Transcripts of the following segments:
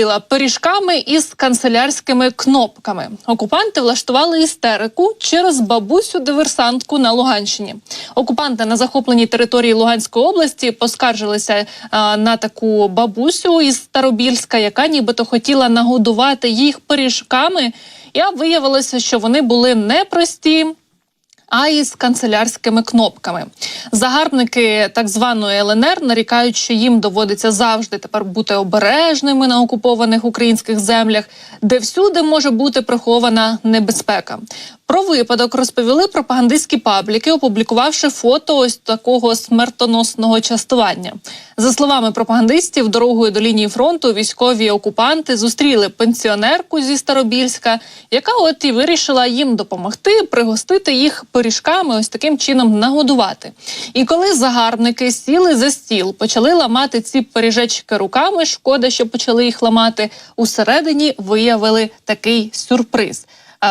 отруїла пиріжками із канцелярськими кнопками. Окупанти влаштували істерику через бабусю диверсантку на Луганщині. Окупанти на захопленій території Луганської області поскаржилися а, на таку бабусю із Старобільська, яка нібито хотіла нагодувати їх пиріжками. І виявилося, що вони були непрості, а із канцелярськими кнопками. Загарбники так званої ЛНР нарікають, що їм доводиться завжди тепер бути обережними на окупованих українських землях, де всюди може бути прихована небезпека. Про випадок розповіли пропагандистські пабліки, опублікувавши фото ось такого смертоносного частування. За словами пропагандистів, дорогою до лінії фронту військові окупанти зустріли пенсіонерку зі Старобільська, яка от і вирішила їм допомогти пригостити їх пиріжками, ось таким чином нагодувати. І коли загарбники сіли за стіл, почали ламати ці пиріжечки руками. Шкода, що почали їх ламати. Усередині виявили такий сюрприз.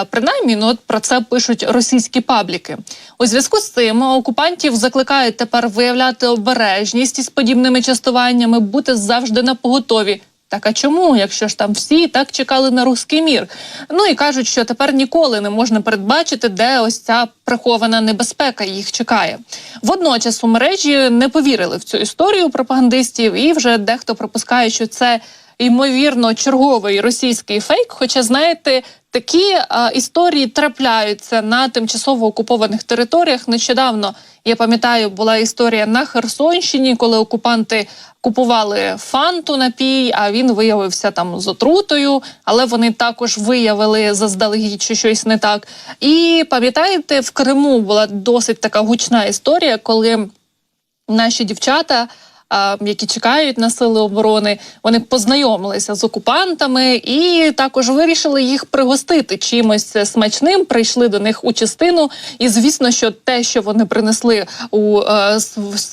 Принаймні, ну от про це пишуть російські пабліки. У зв'язку з цим окупантів закликають тепер виявляти обережність із подібними частуваннями, бути завжди на поготові. Так а чому, якщо ж там всі так чекали на руський мір? Ну і кажуть, що тепер ніколи не можна передбачити, де ось ця прихована небезпека їх чекає. Водночас у мережі не повірили в цю історію пропагандистів, і вже дехто пропускає, що це ймовірно черговий російський фейк. Хоча, знаєте, такі а, історії трапляються на тимчасово окупованих територіях. Нещодавно я пам'ятаю, була історія на Херсонщині, коли окупанти купували фанту напій, а він виявився там з отрутою, але вони також виявили заздалегідь, що щось не так. І пам'ятаєте, в Криму була досить така гучна історія, коли наші дівчата. Які чекають на сили оборони, вони познайомилися з окупантами і також вирішили їх пригостити чимось смачним. Прийшли до них у частину. І звісно, що те, що вони принесли у е,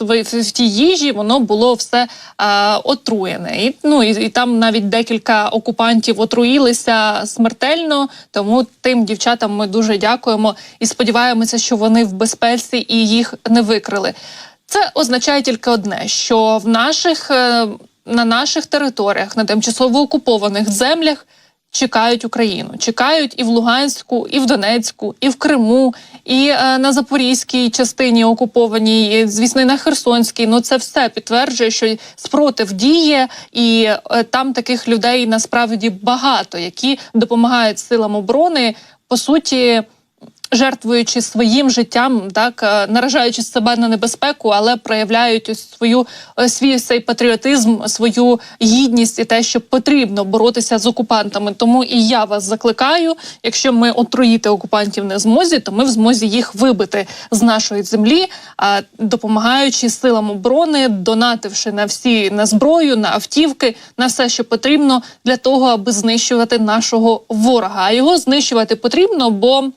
в тій їжі, воно було все е, отруєне. І ну і, і там навіть декілька окупантів отруїлися смертельно. Тому тим дівчатам ми дуже дякуємо і сподіваємося, що вони в безпеці і їх не викрили. Це означає тільки одне: що в наших е, на наших територіях, на тимчасово окупованих землях. Чекають Україну, чекають і в Луганську, і в Донецьку, і в Криму, і е, на Запорізькій частині окупованій, і, звісно, і на Херсонській. Ну це все підтверджує, що спротив діє, і е, там таких людей насправді багато, які допомагають силам оборони по суті жертвуючи своїм життям, так е, наражаючи себе на небезпеку, але проявляють свою е, свій цей патріотизм, свою гідність і те, що потрібно боротися з окупантами. Тому і я вас закликаю, якщо ми отруїти окупантів не змозі, то ми в змозі їх вибити з нашої землі, а допомагаючи силам оборони, донативши на всі на зброю, на автівки, на все, що потрібно для того, аби знищувати нашого ворога. А його знищувати потрібно, бо.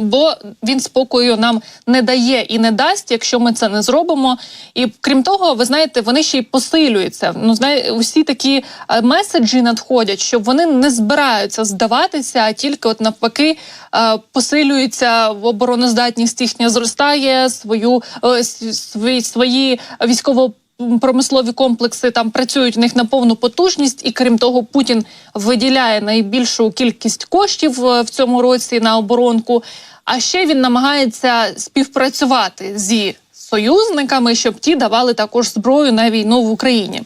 Бо він спокою нам не дає і не дасть, якщо ми це не зробимо. І крім того, ви знаєте, вони ще й посилюються. Ну знає, усі такі е, меседжі надходять, що вони не збираються здаватися, а тільки от навпаки е, посилюються в обороноздатність їхня зростає свою е, свої, свої військово. Промислові комплекси там працюють в них на повну потужність, і крім того, Путін виділяє найбільшу кількість коштів е, в цьому році на оборонку. А ще він намагається співпрацювати зі союзниками, щоб ті давали також зброю на війну в Україні.